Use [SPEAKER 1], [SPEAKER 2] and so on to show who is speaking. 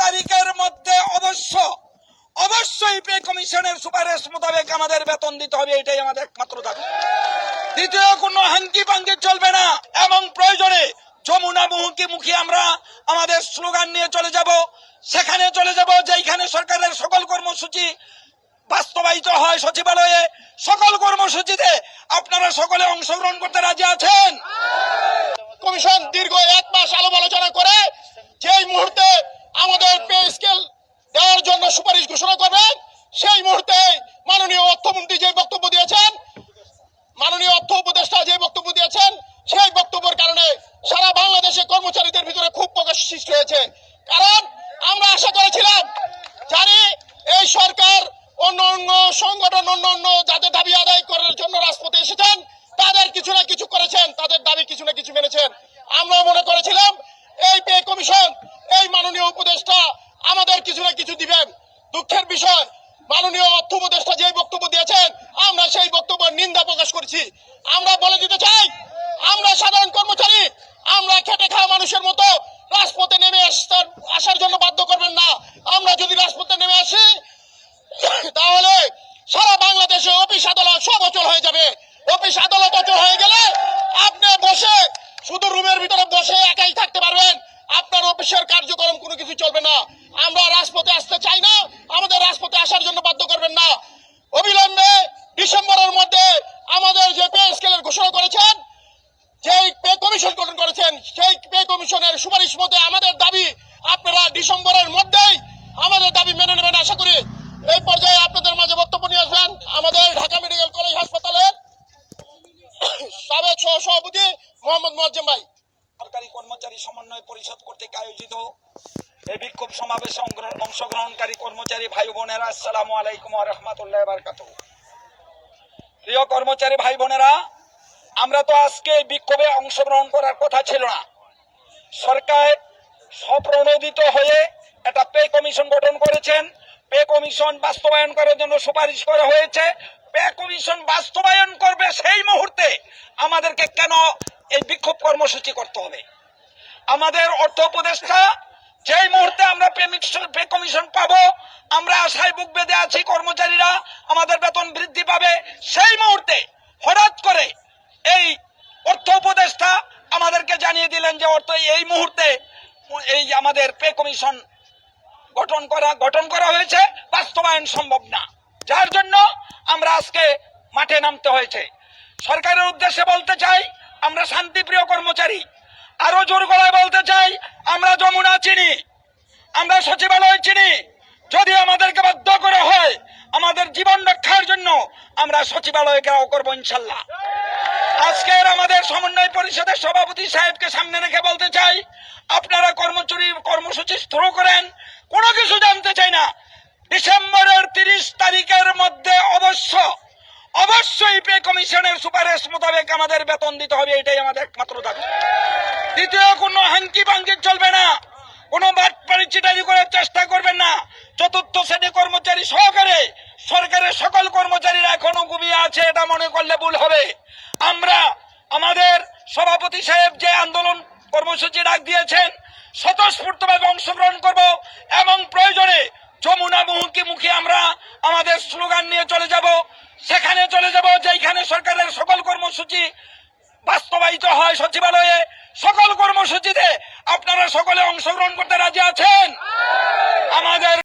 [SPEAKER 1] তারিখের মধ্যে অবশ্য, অবশ্যই পে কমিশনের সুপারিশ মোতাবেক আমাদের বেতন দিতে হবে, এটাই আমাদের একমাত্র দাবি। দ্বিতীয়, কোনো হাঙ্কি পাঙ্কি চলবে না, এবং প্রয়োজনে যমুনা মুখী মুখী আমরা আমাদের স্লোগান নিয়ে চলে যাব। সেখানে চলে যাব যেখানে সরকারের সকল কর্মসূচি বাস্তবায়িত হয় সচিবালয়ে। সকল কর্মসূচিতে আপনারা সকলে অংশগ্রহণ করতে রাজি আছেন।
[SPEAKER 2] কমিশন দীর্ঘ এক মাস আলাপ আলোচনা করে, যেই মুহূর্তে আমাদের পে স্কেল দেওয়ার জন্য সুপারিশ ঘোষণা করবেন। সেই মুহূর্তে মাননীয় অর্থমন্ত্রী যে বক্তব্য দিয়েছেন, মাননীয় অর্থ উপদেষ্টা যে বক্তব্য দিয়েছেন, সেই বক্তব্যের কারণে সারা বাংলাদেশে কর্মচারীদের ভিতরে খুব প্রকাশ সৃষ্টি হয়েছে। কারণ আমরা আশা করেছিলাম, জানি এই সরকার অন্য অন্য সংগঠন অন্য অন্য যাদের দাবি আদায় করার জন্য রাজপথে এসেছেন তাদের কিছু না কিছু করেছেন তাদের দাবি কিছু না কিছু মেনেছেন আমরা মনে করেছিলাম এই পে কমিশন এই মাননীয় উপদেষ্টা, আমাদের কিছু না কিছু দিবেন। দুঃখের বিষয়, মাননীয় অর্থ উপদেষ্টা যে বক্তব্য দিয়েছেন, আমরা সেই বক্তব্যের নিন্দা প্রকাশ করছি। আমরা বলে দিতে চাই, আমরা সাধারণ কর্মচারী, আমরা খেটে খাওয়া মানুষের মতো রাজপথে নেমে আসার- জন্য বাধ্য করবেন না। আমরা যদি রাজপথে নেমে আসি, তাহলে সারা বাংলাদেশে অফিস আদালত সব অচল হয়ে যাবে। অফিস আদালত অচল হয়ে গেলে আপনি বসে শুধু রুমের ভিতরে বসে একাই থাকতে পারবেন। আপনার অফিসের কার্যক্রম কোনো কিছু চলবে না। আমরা রাজপথে আসতে চাই না, আমাদের রাজপথে আসার জন্য বাধ্য করবেন না। অবিলম্বে ডিসেম্বরের মধ্যে আমাদের যে পে স্কেলের ঘোষণা করেছেন, যেই পে কমিশন গঠন করেছেন, সেই পে কমিশনের সুপারিশ মতে আমাদের দাবি আপনারা ডিসেম্বরের মধ্যেই আমাদের দাবি মেনে নেবেন আশা করি। এই পর্যায়ে আপনাদের মাঝে বক্তব্য নিয়ে আসবেন আমাদের ঢাকা মেডিকেল কলেজ হাসপাতালের সাবেক সহ সভাপতি মোহাম্মদ মোয়াজ্জেম ভাই।
[SPEAKER 1] কর্মচারী সমন্বয় পরিষদ কর্তৃক আয়োজিত এই বিক্ষোভ সমাবেশে অংশগ্রহণকারী কর্মচারী ভাই বোনেরা, আসসালামু আলাইকুম রহমতুল্লাহ বারকাত প্রিয় কর্মচারী ভাই বোনেরা, আমরা তো আজকে এই বিক্ষোভে অংশগ্রহণ করার কথা ছিল না। সরকার স্বপ্রণোদিত হয়ে একটা পে কমিশন গঠন করেছেন। পে কমিশন বাস্তবায়ন করার জন্য সুপারিশ করা হয়েছে। পে কমিশন বাস্তবায়ন করবে সেই মুহূর্তে আমাদেরকে কেন এই বিক্ষোভ কর্মসূচি করতে হবে? আমাদের অর্থ উপদেষ্টা, যেই মুহূর্তে আমরা পে কমিশন পাবো, আমরা আশায় বুক বেঁধে আছি কর্মচারীরা, আমাদের বেতন বৃদ্ধি পাবে, সেই মুহূর্তে হঠাৎ করে এই অর্থ উপদেষ্টা আমাদেরকে জানিয়ে দিলেন যে অর্থ এই মুহূর্তে এই আমাদের পে কমিশন গঠন করা গঠন করা হয়েছে, বাস্তবায়ন সম্ভব না। যার জন্য আমরা আজকে মাঠে নামতে হয়েছে। সরকারের উদ্দেশ্যে বলতে চাই, আমরা শান্তিপ্রিয় কর্মচারী আরও জোর গলায় বলতে চাই, আমরা যমুনা চিনি, আমরা সচিবালয় চিনি। যদি আমাদেরকে বাধ্য করা হয়, আমাদের জীবন রক্ষার জন্য আমরা সচিবালয় ঘেরাও করব ইনশাল্লাহ। আজকের আমাদের সমন্বয় পরিষদের সভাপতি সাহেবকে সামনে রেখে বলতে চাই, আপনারা কর্মচারী, কর্মসূচি শুরু করেন, কোনো কিছু জানতে চাই না। ডিসেম্বরের তিরিশ তারিখের মধ্যে অবশ্য অবশ্যই পে কমিশনের সুপারিশ মোতাবেক আমাদের বেতন দিতে হবে, এটাই আমাদের একমাত্র দাবি। দ্বিতীয়, কোনো হাঙ্কি পাঙ্কি চলবে না। কোনো বাটপাড়ি চিটারি করার চেষ্টা করবেন না। চতুর্থ শ্রেণি কর্মচারী সহকারে সরকারের সকল কর্মচারীরা এখনও ঘুমিয়ে আছে, এটা মনে করলে ভুল হবে। আমরা, আমাদের সভাপতি সাহেব যে আন্দোলন কর্মসূচি ডাক দিয়েছেন, স্বতঃস্ফূর্তভাবে অংশগ্রহণ করব এবং প্রয়োজনে যমুনা বহুমুখী মুখে আমরা আমাদের স্লোগান নিয়ে চলে যাব। সেখানে চলে যাব যেখানে সরকারের সকল কর্মসূচি বাস্তবায়িত হয় সচিবালয়ে। সকল কর্মসূচিতে আপনারা সকলে অংশগ্রহণ করতে রাজি আছেন? আমাদের